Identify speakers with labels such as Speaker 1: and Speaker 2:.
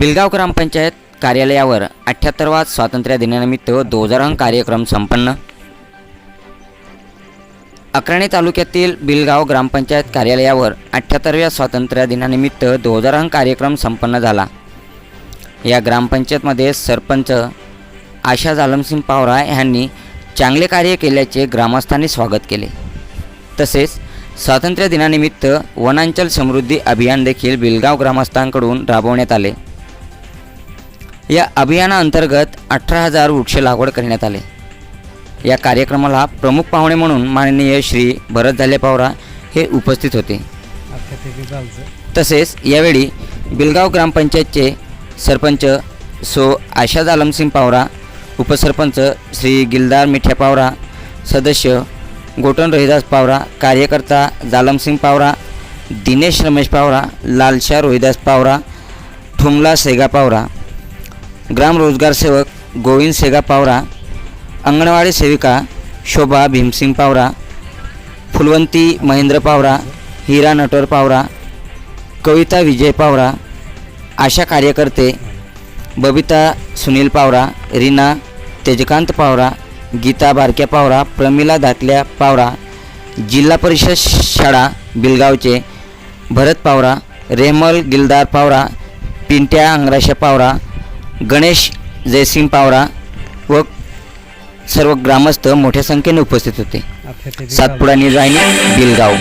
Speaker 1: बिलगाव ग्रामपंचायत कार्यालयावर अठ्ठ्याहत्तरवा स्वातंत्र्य दिनानिमित्त ध्वजारोहण कार्यक्रम संपन्न. अक्राणी तालुक्यातील बिलगाव ग्रामपंचायत कार्यालयावर अठ्ठ्याहत्तरव्या स्वातंत्र्य दिनानिमित्त ध्वजारोहण कार्यक्रम संपन्न झाला. या ग्रामपंचायतमध्ये सरपंच आशा जालमसिंग पावरा यांनी चांगले कार्य केल्याचे ग्रामस्थांनी स्वागत केले. तसेच स्वातंत्र्य दिनानिमित्त वनांचल समृद्धी अभियान देखील बिलगाव ग्रामस्थांकडून राबवण्यात आले. या अभियानाअंतर्गत अठरा हजार वृक्ष लागवड करण्यात आले. या कार्यक्रमाला प्रमुख पाहुणे म्हणून माननीय श्री भरत झाले पावरा हे उपस्थित होते. तसेच यावेळी बिलगाव ग्रामपंचायतचे सरपंच सो आशाद आलमसिंग पावरा उपसरपंच श्री गिलदार मिठ्या पावरा सदस्य गोटन रोहिदास पावरा कार्यकर्ता जालमसिंग पावरा दिनेश रमेश पावरा लालशा रोहिदास पावरा ठुमला सेगा पावरा ग्राम रोजगार सेवक गोविंद सेगा पावरा अंगणवाडी सेविका शोभा भीमसिंग पावरा फुलवंती महेंद्र पावरा हिरा नटवर पावरा कविता विजय पावरा आशा कार्यकर्ते बबिता सुनील पावरा रीना तेजकांत पावरा गीता बारक्या पावरा प्रमिला दातल्या पावरा जिल्हा परिषद शाळा बिलगावचे भरत पावरा रेमल गिलदार पावरा पिंट्या अंगराशा पावरा गणेश जयसिंग पावरा व सर्व ग्रामस्थ मोठ्या संख्येने उपस्थित होते. सातपुडा न्यूज आहे बिलगाव.